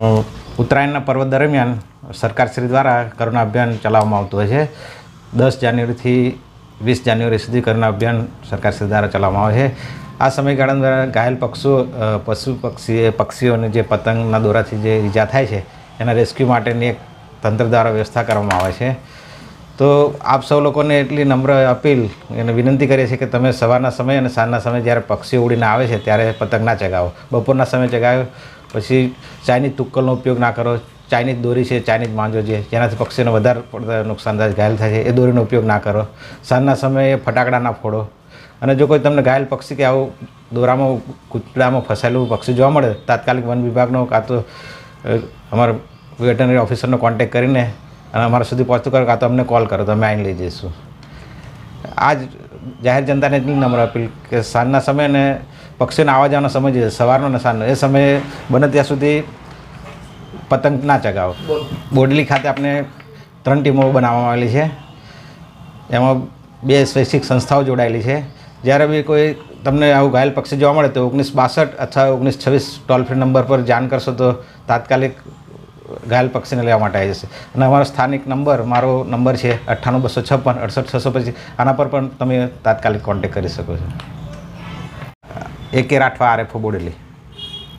ઉત્તરાયણના પર્વ દરમિયાન સરકારશ્રી દ્વારા કરુણા અભિયાન ચલાવવામાં આવતું હોય છે. દસ જાન્યુઆરીથી વીસ જાન્યુઆરી સુધી કરુણા અભિયાન સરકારશ્રી દ્વારા ચલાવવામાં આવે છે. આ સમયગાળા દ્વારા ઘાયલ પક્ષીઓ પશુ પક્ષી પક્ષીઓને જે પતંગના દોરાથી જે ઈજા થાય છે, એના રેસ્ક્યુ માટેની એક તંત્ર દ્વારા વ્યવસ્થા કરવામાં આવે છે. તો આપ સૌ લોકોને એટલી નમ્ર અપીલ અને વિનંતી કરીએ છીએ કે તમે સવારના સમયે અને સાંજના સમયે જ્યારે પક્ષીઓ ઉડીને આવે છે ત્યારે પતંગ ના ચગાવો. બપોરના સમયે ચગાવ્યો, પછી ચાઇનીઝ તુક્કલનો ઉપયોગ ના કરો, ચાઇનીઝ દોરી છે, ચાઇનીઝ માંજો છે જેનાથી પક્ષીઓને વધારે પડતા નુકસાનદાય ઘાયલ થાય છે, એ દોરીનો ઉપયોગ ના કરો. સાંજના સમયે ફટાકડા ના ફોડો. અને જો કોઈ તમને ઘાયલ પક્ષી કે આવું દોરામાં, કૂતરામાં ફસાયેલું પક્ષી જોવા મળે, તાત્કાલિક વન વિભાગનો કાં તો અમારા વેટનરી ઓફિસરનો કોન્ટેક કરીને અને અમારા સુધી પહોંચતું કરો કાં તો અમને કોલ કરો, તો અમે આવીને લઈ જઈશું. આ જ જાહેર જનતાને એટલી નમ્ર અપીલ કે સાંજના સમયે અને પક્ષીઓને આવવા જવાનો સમય છે, સવારનો અને સાંજનો, એ સમયે બને ત્યાં સુધી પતંગ ના ચગાવો. બોડલી ખાતે આપણે ત્રણ ટીમો બનાવવામાં આવેલી છે. એમાં બે સ્વૈચ્છિક સંસ્થાઓ જોડાયેલી છે. જ્યારે બી કોઈ તમને આવું ઘાયલ પક્ષી જોવા મળે તો ઓગણીસ બાસઠ અથવા ઓગણીસ છવ્વીસ ટોલ ફ્રી નંબર પર જાણ કરશો તો તાત્કાલિક ઘાયલ પક્ષીને લેવા માટે આવી જશે. અને અમારો સ્થાનિક નંબર, મારો નંબર છે અઠ્ઠાણું બસો છપ્પન, અડસઠ છસો પચીસ. આના પર પણ તમે તાત્કાલિક કોન્ટેક કરી શકો છો. એ કે રાઠવા આરએફઓ બોડેલી.